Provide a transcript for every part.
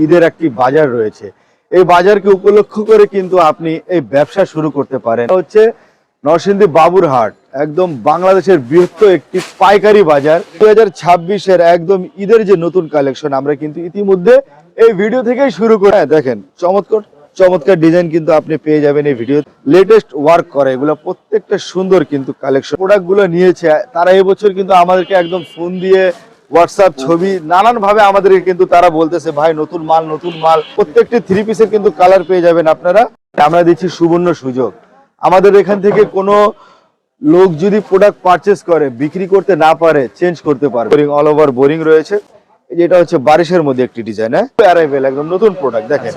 ঈদের একটি বাজার রয়েছে। এই বাজারকে উপলক্ষ করে কিন্তু আপনি এই ব্যবসা শুরু করতে পারেন। হচ্ছে নরসিংদী বাবুরহাট একদম বাংলাদেশের বৃহত্তর একটি পাইকারি বাজার। দুই হাজার ছাব্বিশের একদম ঈদের যে নতুন কালেকশন আমরা কিন্তু ইতিমধ্যে এই ভিডিও থেকেই শুরু করে হ্যাঁ, দেখেন চমৎকার চমৎকার ডিজাইন কিন্তু আপনি পেয়ে যাবেন এই ভিডিও লেটেস্ট ওয়ার্ক করে এগুলো প্রত্যেকটা সুন্দর কিন্তু কালেকশন প্রোডাক্টগুলো নিয়েছে তারা এবছর কিন্তু আমাদেরকে একদম ফোন দিয়ে হোয়াটসঅ্যাপ ছবি নানান ভাবে আমাদেরকে কিন্তু তারা বলতেছে, ভাই, নতুন মাল নতুন মাল। প্রত্যেকটি থ্রি পিসের কিন্তু কালার পেয়ে যাবেন আপনারা। আমরা দিচ্ছি সুবর্ণ সুযোগ। আমাদের এখান থেকে কোনো লোক যদি প্রোডাক্ট পারচেস করে, বিক্রি করতে না পারে চেঞ্জ করতে পারে বোরিং অল ওভার বোরিং রয়েছে। এই যে এটা হচ্ছে বারিশের মধ্যে একটি ডিজাইন হ্যাঁ? অ্যারাইভেল একদম নতুন প্রোডাক্ট দেখেন।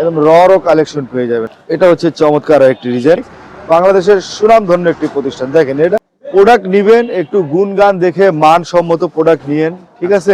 একদম র কালেকশন পেয়ে যাবেন। এটা হচ্ছে চমৎকার একটি ডিজাইন বাংলাদেশের সুনাম সুনামধন্য একটি প্রতিষ্ঠান, দেখেন এটা। প্রোডাক্ট নিবেন একটু গুণগান দেখে মানসম্মত প্রোডাক্ট নিয়েন ঠিক আছে?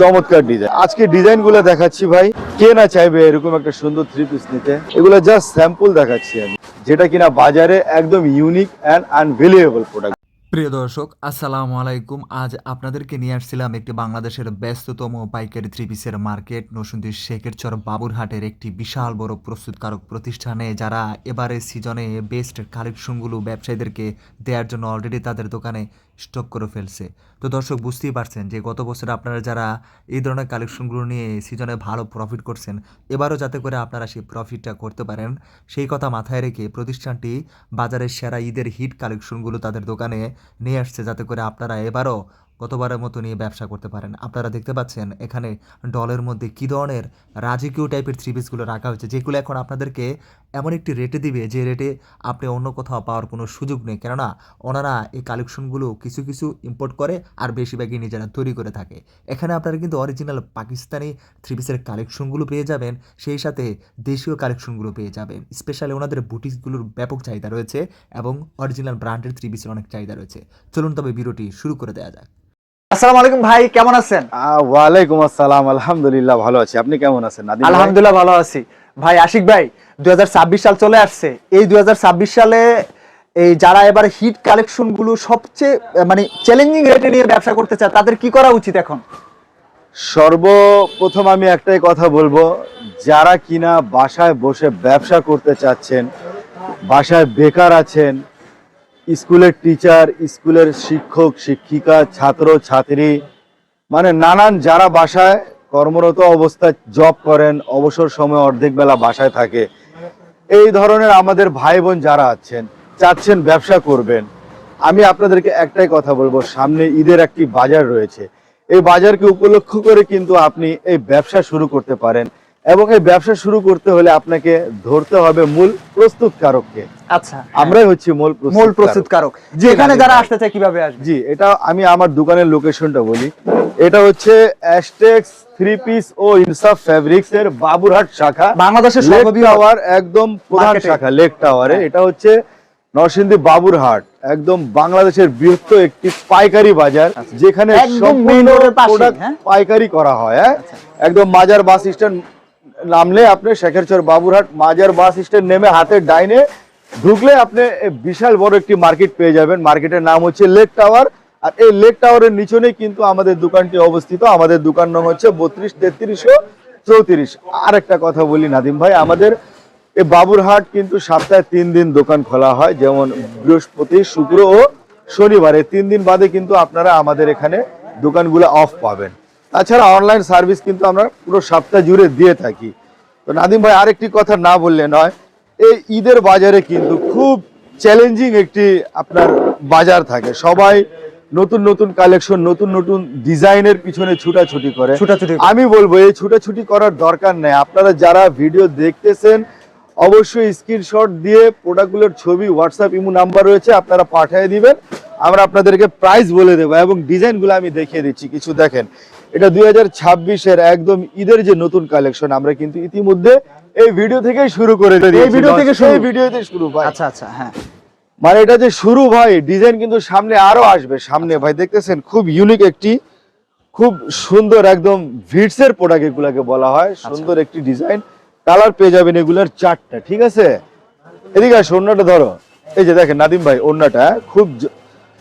চমৎকার ডিজাইন আজকে ডিজাইনগুলো দেখাচ্ছি ভাই। কে না চাইবে এরকম একটা সুন্দর থ্রি পিস নিতে? এগুলো জাস্ট স্যাম্পল দেখাচ্ছি আমি। যেটা কিনা বাজারে একদম ইউনিক অ্যান্ড আনভেলিয়েবল প্রোডাক্ট প্রিয় দর্শক, আসসালামু আলাইকুম। আজ আপনাদেরকে নিয়ে আসছিলাম একটি বাংলাদেশের ব্যস্ততম পাইকারি থ্রি পিসের মার্কেট নসুন্দির শেখেরচর বাবুরহাটের একটি বিশাল বড় প্রস্তুতকারক প্রতিষ্ঠানে যারা এবারে সিজনে বেস্ট কালেকশনগুলো ব্যবসায়ীদেরকে দেওয়ার জন্য অলরেডি তাদের দোকানে স্টক করে ফেলছে। তো দর্শক, বুঝতেই পারছেন যে গত বছর আপনারা যারা এই ধরনের কালেকশনগুলো নিয়ে সিজনে ভালো প্রফিট করছেন, এবারও যাতে করে আপনারা সেই প্রফিটটা করতে পারেন, সেই কথা মাথায় রেখে প্রতিষ্ঠানটি বাজারের সেরা ঈদের হিট কালেকশনগুলো তাদের দোকানে নিয়ে আসছে, যাতে করে আপনারা এবারও গতবারের মতো নিয়ে ব্যবসা করতে পারেন। আপনারা দেখতে পাচ্ছেন এখানে ডলের মধ্যে কী ধরনের রাজকীয় টাইপের থ্রি পিসগুলো রাখা হয়েছে, যেগুলো এখন আপনাদেরকে এমন একটি রেটে দিবে, যে রেটে আপনি অন্য কোথাও পাওয়ার কোনো সুযোগ নেই। কেননা, ওনারা এই কালেকশনগুলো কিছু কিছু ইম্পোর্ট করে আর বেশিরভাগই নিজেরা তৈরি করে থাকে। এখানে আপনারা কিন্তু অরিজিনাল পাকিস্তানি থ্রি পিসের কালেকশনগুলো পেয়ে যাবেন, সেই সাথে দেশীয় কালেকশনগুলো পেয়ে যাবেন। স্পেশালি ওনাদের বুটিকগুলোর ব্যাপক চাহিদা রয়েছে এবং অরিজিনাল ব্র্যান্ডের থ্রি পিসের অনেক চাহিদা রয়েছে। চলুন তবে ভিডিওটি শুরু করে দেওয়া যাক। আসসালামু আলাইকুম ভাই কেমন আছেন? ওয়ালাইকুম আসসালাম আলহামদুলিল্লাহ ভালো আছি। আপনি কেমন আছেন? ভাই? আলহামদুলিল্লাহ ভালো আছি। ভাই আশিক ভাই দুই সাল চলে আসছে। এই দুই সালে এই যারা এবার হিট কালেকশনগুলো সবচেয়ে মানে চ্যালেঞ্জিং রেটে নিয়ে ব্যবসা করতে চায় তাদের কি করা উচিত এখন? সর্বপ্রথম আমি একটাই কথা বলব যারা কিনা বাসায় বসে ব্যবসা করতে চাচ্ছেন বাসায় বেকার আছেন স্কুলের টিচার স্কুলের শিক্ষক, শিক্ষিকা, ছাত্র, ছাত্রী মানে নানান যারা বাসায় কর্মরত অবস্থায় জব করেন, অবসর সময় অর্ধেক বেলা বাসায় থাকে। এই ধরনের আমাদের ভাই বোন যারা আছেন, চাচ্ছেন ব্যবসা করবেন, আমি আপনাদেরকে একটাই কথা বলব, সামনে ঈদের একটি বাজার রয়েছে। এই বাজারকে উপলক্ষ করে কিন্তু আপনি এই ব্যবসা শুরু করতে পারেন। এবং এই ব্যবসা শুরু করতে হলে আপনাকে ধরতে হবে মূল প্রস্তুতকারককে আচ্ছা আমরাই হচ্ছি মূল মূল প্রস্তুতকারক। যেখানে যারা আসতে চায় কীভাবে আসবে জি এটা আমি আমার দোকানের লোকেশনটা বলি এটা হচ্ছে অ্যাস্টেক্স থ্রি পিস ও ইনসাফ ফ্যাব্রিক্স এর বাবুরহাট শাখা বাংলাদেশের টাওয়ার একদম প্রধান শাখা লেক টাওয়ারে হ্যাঁ। এটা হচ্ছে নরসিংদী বাবুরহাট একদম বাংলাদেশের বৃহত্তর একটি পাইকারি বাজার যেখানে আচ্ছা। একদম সম্পূর্ণ product হ্যাঁ? পাইকারি করা হয় হ্যাঁ আচ্ছা। একদম মাজার বাস স্ট্যান্ড নামলে আপনি শেখেরচর বাবুরহাট মাজার বাস স্ট্যান্ড নেমে হাতের ডাইনে ঢুকলে আপনি বিশাল বড় একটি মার্কেট পেয়ে যাবেন। মার্কেটের নাম হচ্ছে লেক টাওয়ার। আর এই লেক টাওয়ারের নিচনেই কিন্তু আমাদের দোকানটি অবস্থিত। আমাদের দোকান নাম হচ্ছে বত্রিশ তেত্রিশশো চৌত্রিশ। আর একটা কথা বলি নাদিম ভাই, আমাদের এই বাবুরহাট কিন্তু সপ্তাহে তিন দিন দোকান খোলা হয়। যেমন বৃহস্পতি, শুক্র ও শনিবারে। তিন দিন বাদে কিন্তু আপনারা আমাদের এখানে দোকানগুলো অফ পাবেন। তাছাড়া অনলাইন সার্ভিস কিন্তু আমরা পুরো সপ্তাহ জুড়ে দিয়ে থাকি। তো নাদিম ভাই আরেকটি কথা না বললে নয় এই ঈদের বাজারে কিন্তু খুব চ্যালেঞ্জিং একটি আপনার বাজার থাকে। সবাই নতুন নতুন কালেকশন নতুন নতুন ডিজাইনের পিছনে ছুটাছুটি করে। ছুটাছুটি আমি বলব এই ছুটাছুটি করার দরকার নেই। আপনারা যারা ভিডিও দেখতেছেন অবশ্যই স্ক্রিনশট দিয়ে প্রোডাক্টগুলোর ছবি হোয়াটসঅ্যাপ ইমো নাম্বার রয়েছে আপনারা পাঠিয়ে দিবেন। আমরা আপনাদেরকে প্রাইস বলে দেবো এবং ডিজাইনগুলো আমি দেখিয়ে দিচ্ছি। কিছু দেখেন এটা দুই হাজার ছাব্বিশের একদম ঈদের যে নতুন কালেকশন আমরা কিন্তু ইতিমধ্যে এই ভিডিও থেকেই শুরু করে দিয়েছি। ভিডিও থেকে? এই ভিডিওতে শুরু ভাই। আচ্ছা আচ্ছা হ্যাঁ। মানে এটা যে শুরু ভাই ডিজাইন কিন্তু সামনে আরও আসবে সামনে ভাই দেখতেছেন খুব ইউনিক একটি খুব সুন্দর একদম ভিটস এর প্রোডাক্ট এগুলাকে বলা হয় সুন্দর একটি ডিজাইন কালার পেয়ে যাবেন এগুলার চারটা ঠিক আছে? এদিকে আসো অন্যটা ধরো। এই যে দেখেন নাদিম ভাই অন্যটা খুব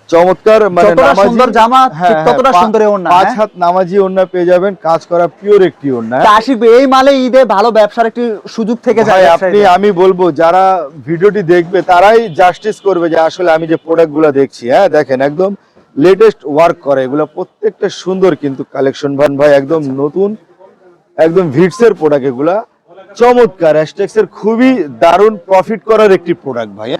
চমৎকার মানে সুন্দর জামা, হ্যাঁ, হ্যাঁ, ততটা সুন্দর ওড়না, পাঁচ হ্যাঁ? হাত নামাজি ওড়না পেয়ে যাবেন কাজ করা পিওর একটি ওড়না। আশিক এই মালে ঈদে ভালো ব্যবসার একটি সুযোগ থেকে যায় আপনি আমি বলব যারা ভিডিওটি দেখবে তারাই জাস্টিস করবে যে আসলে আমি যে প্রোডাক্টগুলা দেখছি হ্যাঁ দেখেন একদম লেটেস্ট ওয়ার্ক করে এগুলো প্রত্যেকটা সুন্দর কিন্তু কালেকশন ভান ভাই একদম নতুন একদম ভিটস এর প্রোডাক্ট এগুলা। চমৎকার খুবই দারুণ প্রফিট করার একটি প্রোডাক্ট ভাই।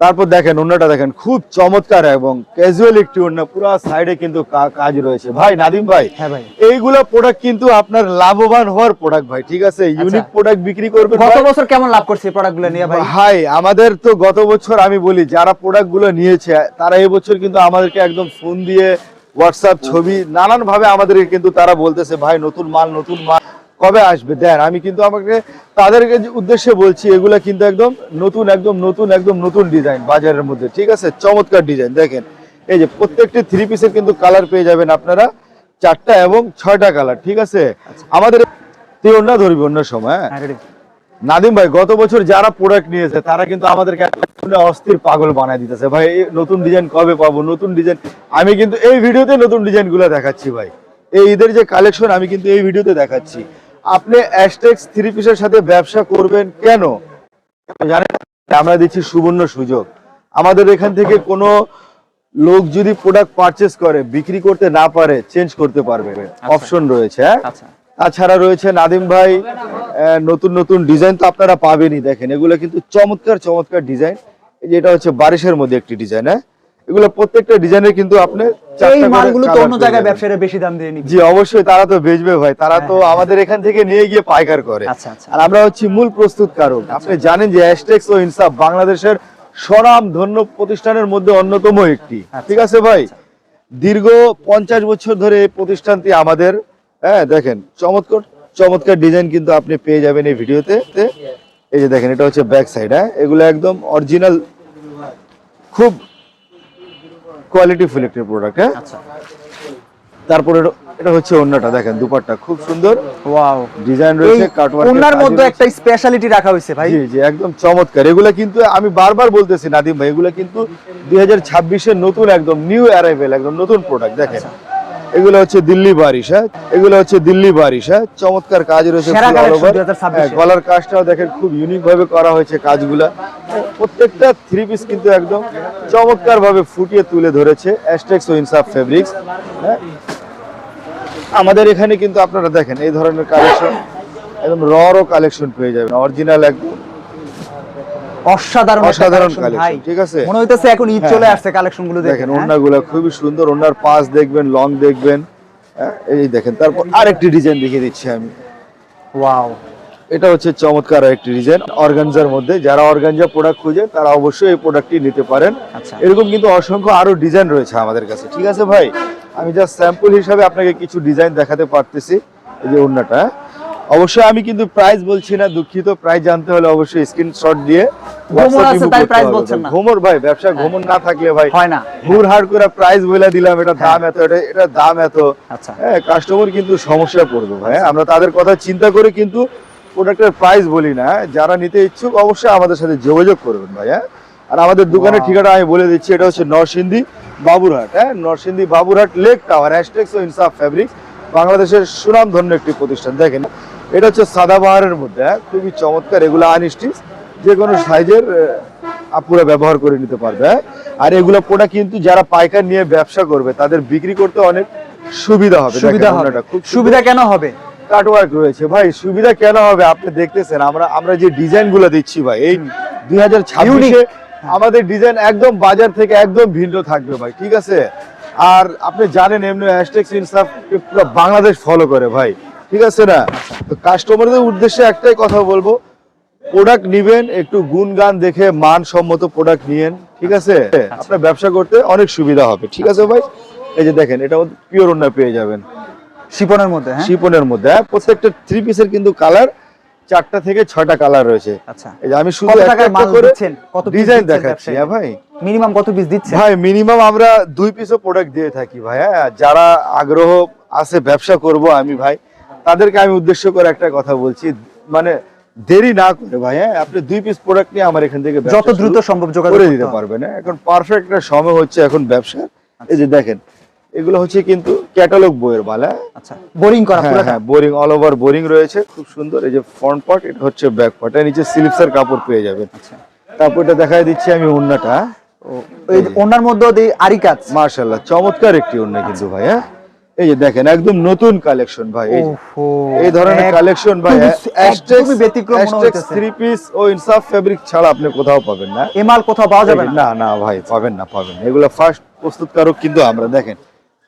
তারপর দেখেন অন্যটা দেখেন খুব চমৎকার এবং ক্যাজুয়াল একটি অন্য পুরো সাইডে কিন্তু কাজ রয়েছে। ভাই নাদিম ভাই হ্যাঁ ভাই। এইগুলা প্রোডাক্ট কিন্তু আপনার লাভবান হওয়ার প্রোডাক্ট ভাই ঠিক আছে? ইউনিক প্রোডাক্ট বিক্রি করবে গত বছর কেমন লাভ করছে প্রোডাক্টগুলো নিয়ে ভাই? ভাই আমাদের তো গত বছর আমি বলি যারা প্রোডাক্টগুলো নিয়েছে তারা এই বছর কিন্তু আমাদেরকে একদম ফোন দিয়ে হোয়াটসঅ্যাপ ছবি নানান ভাবে আমাদেরকে কিন্তু তারা বলতেছে ভাই নতুন মাল নতুন মাল। কবে আসবে? দেন আমি কিন্তু আমাকে তাদেরকে যে উদ্দেশ্যে বলছি এগুলা কিন্তু একদম নতুন একদম নতুন একদম নতুন ডিজাইন বাজারের মধ্যে ঠিক আছে? চমৎকার ডিজাইন দেখেন। এই যে প্রত্যেকটি থ্রি পিসের কিন্তু কালার পেয়ে যাবেন আপনারা চারটা এবং ছয়টা কালার ঠিক আছে? আমাদের তুই অন্য ধরবি অন্য সময় হ্যাঁ? হ্যাঁ, নাদিম ভাই গত বছর যারা প্রোডাক্ট নিয়েছে তারা কিন্তু আমাদেরকে অস্থির পাগল বানায় দিতেছে। ভাই নতুন ডিজাইন কবে পাবো? নতুন ডিজাইন আমি কিন্তু এই ভিডিওতে নতুন ডিজাইনগুলো দেখাচ্ছি ভাই। এই ঈদের যে কালেকশন আমি কিন্তু এই ভিডিওতে দেখাচ্ছি। আপনি অ্যাস্টেক্স থ্রি পিসের সাথে ব্যবসা করবেন কেন? জানেন আমরা দিচ্ছি সুবর্ণ সুযোগ। আমাদের এখান থেকে কোনো লোক যদি প্রোডাক্ট পারচেস করে বিক্রি করতে না পারে চেঞ্জ করতে পারবে। অপশন রয়েছে হ্যাঁ? আচ্ছা। তাছাড়া রয়েছে নাদিম ভাই আহ, নতুন নতুন ডিজাইন তো আপনারা পাবেনই। দেখেন এগুলো কিন্তু চমৎকার চমৎকার ডিজাইন এই যে এটা হচ্ছে বারিশের মধ্যে একটি ডিজাইন হ্যাঁ? এগুলো প্রত্যেকটা ডিজাইনের কিন্তু আপনি এই মালগুলো তো অন্য জায়গায় ব্যবসায়ীরা বেশি দাম দিয়ে নিবে। জি অবশ্যই তারা তো বেচবে ভাই তারা তো আমাদের এখান থেকে নিয়ে গিয়ে পাইকার করে। আচ্ছা, আচ্ছা। আর আমরা হচ্ছি মূল প্রস্তুতকারক। আপনি জানেন যে অ্যাস্টেক্স ও ইনসাফ বাংলাদেশের স্বনাম ধন্য প্রতিষ্ঠানের মধ্যে অন্যতম একটি। ঠিক আছে ভাই? দীর্ঘ পঞ্চাশ বছর ধরে এই প্রতিষ্ঠানটি আমাদের হ্যাঁ দেখেন চমৎকার চমৎকার ডিজাইন কিন্তু আপনি পেয়ে যাবেন এই ভিডিওতে। এই যে দেখেন এটা হচ্ছে ব্যাক সাইড হ্যাঁ? এগুলো একদম অরিজিনাল খুব কোয়ালিটি ফুল একটি প্রোডাক্ট হ্যাঁ? আচ্ছা। তারপরে এটা- হচ্ছে ওন্নাটা দেখেন দুপাট্টা খুব সুন্দর। ওয়াও। ডিজাইন রয়েছে কাটওয়ার্ক ওন্নার মধ্যে একটা স্পেশালিটি রাখা হয়েছে ভাই। জি জি একদম চমৎকার। এগুলো কিন্তু আমি বারবার বলতেছি নাদিম ভাই এগুলো কিন্তু দুই হাজার ছাব্বিশের নতুন একদম নিউ অ্যারাইভেল একদম নতুন প্রোডাক্ট দেখেন। আচ্ছা। এগুলো হচ্ছে দিল্লি বারিশ হ্যাঁ? এগুলো হচ্ছে দিল্লি বারিশ হ্যাঁ? চমৎকার কাজ রয়েছে সেরা full all collection over। 2026 হ্যাঁ, গলার কাজটাও দেখেন খুব ইউনিক ভাবে করা হয়েছে কাজগুলা। প্রত্যেকটা থ্রি পিস কিন্তু একদম চমৎকার ভাবে ফুটিয়ে তুলে ধরেছে অ্যাস্টেক্স ও ইনসাফ ফেব্রিক্স হ্যাঁ? আমাদের এখানে কিন্তু আপনারা দেখেন এই ধরনের কালেকশন একদম র কালেকশন পেয়ে যাবেন অরিজিনাল একদম। অসাধারণ অসাধারণ ঠিক আছে? মনে হইতেছে এখন ঈদ হ্যাঁ, চলে হ্যাঁ। আসছে কালেকশনগুলো দেখেন হ্যাঁ? খুবই সুন্দর পাশ দেখবেন লং দেখবেন এই দেখেন তারপর আরেকটি ডিজাইন দেখিয়ে দিচ্ছি আমি ওয়াও এটা হচ্ছে চমৎকার একটি ডিজাইন অর্গানজার মধ্যে যারা অর্গানজা প্রোডাক্ট খুঁজে তারা অবশ্যই এই প্রোডাক্টটি নিতে পারেন আচ্ছা। এরকম কিন্তু অসংখ্য আরও ডিজাইন রয়েছে আমাদের কাছে ঠিক আছে ভাই আমি জাস্ট স্যাম্পল হিসাবে আপনাকে কিছু ডিজাইন দেখাতে পারতেছি এই যে ওড়নাটা অবশ্যই আমি কিন্তু প্রাইস বলছি না দুঃখিত। প্রাইস জানতে হলে অবশ্যই স্ক্রিনশট দিয়ে ঘুমর ভাই ব্যবসা ঘুমর না থাকলে ভাই হয় না। হুর হাড় করে প্রাইস বলে দিলাম এটা দাম এত এটা এটা দাম এত। আচ্ছা। হ্যাঁ কাস্টমার কিন্তু সমস্যা পড়বে ভাই আমরা তাদের কথা চিন্তা করে কিন্তু প্রোডাক্টের প্রাইস বলি না যারা নিতে ইচ্ছুক অবশ্যই আমাদের সাথে যোগাযোগ করবেন ভাই হ্যাঁ। আর আমাদের দোকানের. ঠিকানা আমি বলে দিচ্ছি এটা হচ্ছে নরসিংদী বাবুরহাট হ্যাঁ নরসিংদী বাবুরহাট লেক টাওয়ার হ্যাশট্যাক্স ও ইনসাফ ফ্যাব্রিক্স বাংলাদেশের সুনামধন্য একটি প্রতিষ্ঠান। দেখেন এটা হচ্ছে সাদাবাহারের মধ্যে হ্যাঁ? খুবই চমৎকার এগুলো আনস্টিচ যে কোনো সাইজের আপুরা ব্যবহার করে নিতে পারবে হ্যাঁ? আর এগুলো প্রোডাক্ট কিন্তু যারা পাইকার নিয়ে ব্যবসা করবে তাদের বিক্রি করতে অনেক সুবিধা হবে। সুবিধা হবে। খুব সুবিধা কেন হবে? কাটওয়ার্ক রয়েছে। ভাই সুবিধা কেন হবে? আপনি দেখতেছেন আমরা আমরা যে ডিজাইনগুলো দিচ্ছি ভাই এই দুই হাজার ছাব্বিশে আমাদের ডিজাইন একদম বাজার থেকে একদম ভিন্ন থাকবে ভাই ঠিক আছে? আর আপনি জানেন এমনি হ্যাশট্যাগ ইনসাফ পুরো বাংলাদেশ ফলো করে ভাই। ঠিক আছে না? কাস্টমারদের উদ্দেশ্যে একটাই কথা বলব প্রোডাক্ট নিবেন একটু গুণগান দেখে মানসম্মত প্রোডাক্ট নিয়েন ঠিক আছে? আপনার ব্যবসা করতে অনেক সুবিধা হবে ঠিক আছে ভাই? এই যে দেখেন এটা পিওর ওনা পেয়ে যাবেন। শিপনের মধ্যে হ্যাঁ? শিপনের মধ্যে হ্যাঁ? প্রত্যেকটা থ্রি পিসের কিন্তু কালার চারটা থেকে ছয়টা কালার রয়েছে। আচ্ছা। এই যে আমি শুধু একটা করে কত ডিজাইন দেখাচ্ছি হ্যাঁ ভাই? মিনিমাম কত পিস দিচ্ছে ভাই মিনিমাম আমরা দুই পিসও প্রোডাক্ট দিয়ে থাকি ভাই হ্যাঁ? যারা আগ্রহ আছে ব্যবসা করব আমি ভাই। তাদেরকে আমি উদ্দেশ্য করে একটা কথা বলছি। মানে দেরি না করে ভাই হ্যাঁ? আপনি দুই পিস প্রোডাক্ট নিয়ে আমার এখান থেকে যত দ্রুত সম্ভব যোগাযোগ করে দিতে। পারবেন হ্যাঁ? এখন পারফেক্ট একটা সময় হচ্ছে এখন ব্যবসা। এই যে দেখেন এগুলো হচ্ছে কিন্তু ক্যাটালগ বইয়ের মাল হ্যাঁ? আচ্ছা বোরিং করা হ্যাঁ হ্যাঁ বোরিং অল ওভার বোরিং রয়েছে খুব সুন্দর। এই যে ফ্রন্ট পার্ট এটা হচ্ছে ব্যাক পার্ট এর নিচে স্লিপসের কাপড় পেয়ে যাবেন। আচ্ছা। তারপর এটা দেখাই দিচ্ছি আমি ওন্নাটা এই ওনার মধ্যে দিয়ে আরি কাজ। মার্শাল্লাহ চমৎকার একটি ওন্না কিন্তু ভাই হ্যাঁ? এই যে দেখেন একদম নতুন কালেকশন ভাই এই ধরনের কালেকশন ভাই একদমই ব্যতিক্রম মনে হইতেছে। থ্রি পিস ও ইনসাফ ফেব্রিক ছাড়া আপনি কোথাও পাবেন না। এ মাল কোথাও পাওয়া যাবে না। না ভাই পাবেন না পাবেন এগুলো ফার্স্ট প্রস্তুতকারক কিন্তু আমরা দেখেন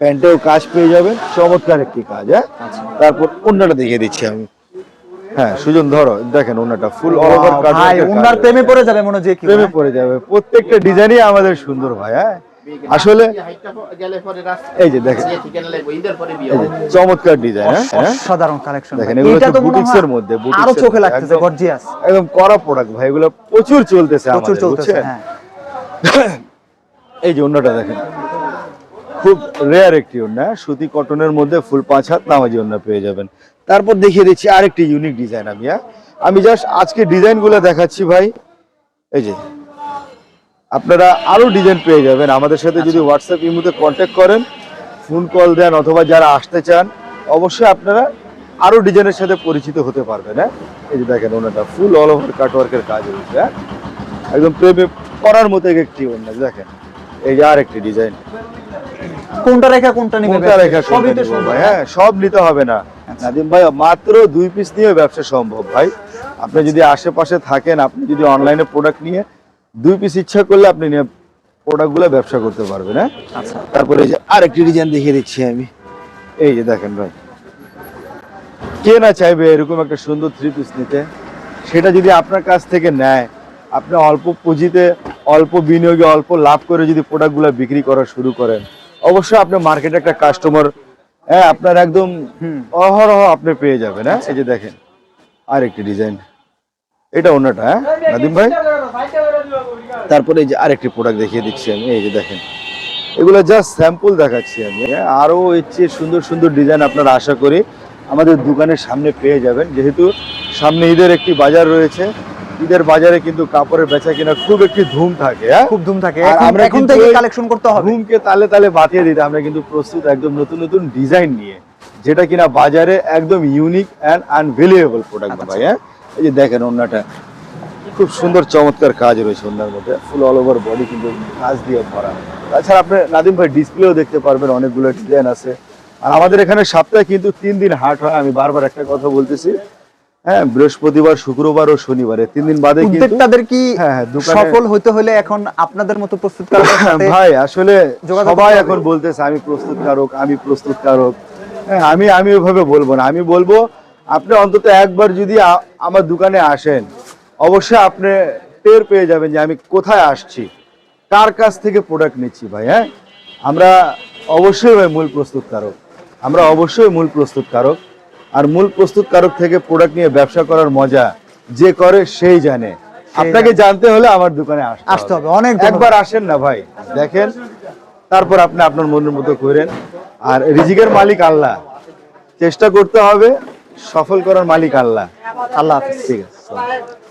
প্যান্টেও কাজ পেয়ে যাবেন চমৎকার একটি কাজ হ্যাঁ? আচ্ছা। তারপর অন্যটা দেখিয়ে দিচ্ছি আমি। হ্যাঁ সুজন ধরো দেখেন অন্যটা ফুল অল ওভার Wow, ভাই ওনার প্রেমে পড়ে যাবে মনে হয় যে কি প্রেমে পড়ে যাবে। প্রত্যেকটা ডিজাইনই আমাদের সুন্দর ভাই হ্যাঁ? আসলে এই যে দেখেন। চমৎকার ডিজাইন হ্যাঁ? অসাধারণ কালেকশন দেখেন, এগুলো এটা তো boutiques এর হয় মধ্যে, আরও চোখে লাগতেছে একদম- গর্জিয়াস একদম কড়া প্রোডাক্ট ভাই এগুলো প্রচুর চলতেছে প্রচুর চলতেছে হ্যাঁ। এই যে অন্যটা দেখেন। খুব রেয়ার একটি ওন্না সুতি কটনের মধ্যে ফুল পাঁচ হাত নামাজি ওন্না পেয়ে যাবেন। তারপর দেখিয়ে দিচ্ছি আরেকটি ইউনিক ডিজাইন আমি হ্যাঁ? আমি জাস্ট আজকে ডিজাইনগুলো দেখাচ্ছি ভাই। এই যে আপনারা আরও ডিজাইন পেয়ে যাবেন। আমাদের সাথে যদি হোয়াটসঅ্যাপ ইমুতে কন্ট্যাক্ট করেন ফোন কল দেন অথবা যারা আসতে চান অবশ্যই আপনারা আরও ডিজাইনের সাথে পরিচিত হতে পারবেন হ্যাঁ? এই যে দেখেন ওনাটা ফুল অল ওভার কাটওয়ার্কের কাজ রয়েছে হ্যাঁ? একদম প্রেমে পড়ার মতো এক একটি ওনা দেখেন। এই যে আর একটি ডিজাইন কোনটা রেখা কোনটা নিবে কোনটা রেখা সবই তো সুন্দর হ্যাঁ সব নিতে হবে না। নাদিম ভাই মাত্র দুই পিস নিয়ে ব্যবসা সম্ভব ভাই। আপনি যদি আশেপাশে থাকেন আপনি যদি অনলাইনে প্রোডাক্ট নিয়ে দুই পিস ইচ্ছা করলে আপনি নিয়ে প্রোডাক্টগুলো ব্যবসা করতে পারবেন হ্যাঁ? আচ্ছা। তারপরে এই যে আরেকটি ডিজাইন দেখিয়ে দিচ্ছি আমি। এই যে দেখেন ভাই। কে না চাইবে এরকম একটা সুন্দর থ্রি পিস নিতে? সেটা যদি আপনার কাছ থেকে নেয় আপনি অল্প পুঁজিতে অল্প বিনিয়োগে অল্প লাভ করে যদি প্রোডাক্টগুলো বিক্রি করা শুরু করেন অবশ্যই আপনি মার্কেটে একটা কাস্টমার হ্যাঁ আপনার একদম। অহরহ আপনি পেয়ে যাবেন হ্যাঁ? এই যে দেখেন আরেকটি ডিজাইন এটা অন্যটা হ্যাঁ? নাদিম ভাই? তারপরে এই যে আরেকটি প্রোডাক্ট দেখিয়ে দিচ্ছি আমি এই যে দেখেন। এগুলো জাস্ট স্যাম্পল দেখাচ্ছি আমি হ্যাঁ, আরও এর সুন্দর সুন্দর ডিজাইন আপনারা আশা করি আমাদের দোকানের সামনে পেয়ে যাবেন। যেহেতু সামনে ঈদের একটি বাজার রয়েছে ঈদের বাজারে কিন্তু কাপড়ের বেচা কিনা খুব একটি ধুম থাকে হ্যাঁ? খুব ধুম থাকে। আমরা এখন থেকে কালেকশন করতে হবে। ধুমকে তালে তালে বাতিয়ে দিতে আমরা কিন্তু প্রস্তুত একদম নতুন নতুন ডিজাইন নিয়ে যেটা কিনা বাজারে একদম ইউনিক অ্যান্ড আনভেলিয়েবল প্রোডাক্ট ভাই হ্যাঁ? এই যে দেখেন ওন্নাটা খুব সুন্দর চমৎকার কাজ রয়েছে ওনার মধ্যে ফুল অল ওভার বডি কিন্তু কাজ দিয়ে ভরা। তাছাড়া আপনি নাদিম ভাই ডিসপ্লেও দেখতে পারবেন অনেকগুলো ডিজাইন আছে। আর আমাদের এখানে সপ্তাহে কিন্তু তিন দিন হাট হয় আমি বারবার একটা কথা বলতেছি। হ্যাঁ বৃহস্পতিবার শুক্রবার ও শনিবারে তিন দিন বাদে কিন্তু উদ্যোক্তাদের কি হ্যাঁ, হ্যাঁ, সফল হতে হলে এখন আপনাদের মতো সাথে ভাই আসলে সবাই এখন বলতেছে আমি প্রস্তুতকারক আমি প্রস্তুতকারক। হ্যাঁ, আমি আমি ওইভাবে বলব না আমি বলব আপনি অন্তত একবার যদি আমার দোকানে আসেন অবশ্যই আপনি টের পেয়ে যাবেন যে আমি কোথায় আসছি কার কাছ থেকে প্রোডাক্ট নিচ্ছি ভাই হ্যাঁ? আমরা অবশ্যই ভাই মূল প্রস্তুতকারক। আমরা অবশ্যই মূল প্রস্তুতকারক। আর মূল প্রস্তুতকারক থেকে প্রোডাক্ট নিয়ে ব্যবসা করার মজা যে করে সেই জানে। আপনাকে জানতে হলে আমার দোকানে আসতে আসতে হবে, অনেক একবার আসেন না ভাই দেখেন। তারপর আপনি আপনার মনের মতো করেন। আর রিজিকের মালিক আল্লাহ। চেষ্টা করতে হবে। সফল করার মালিক আল্লাহ। আল্লাহ হাফিজ। ঠিক আছে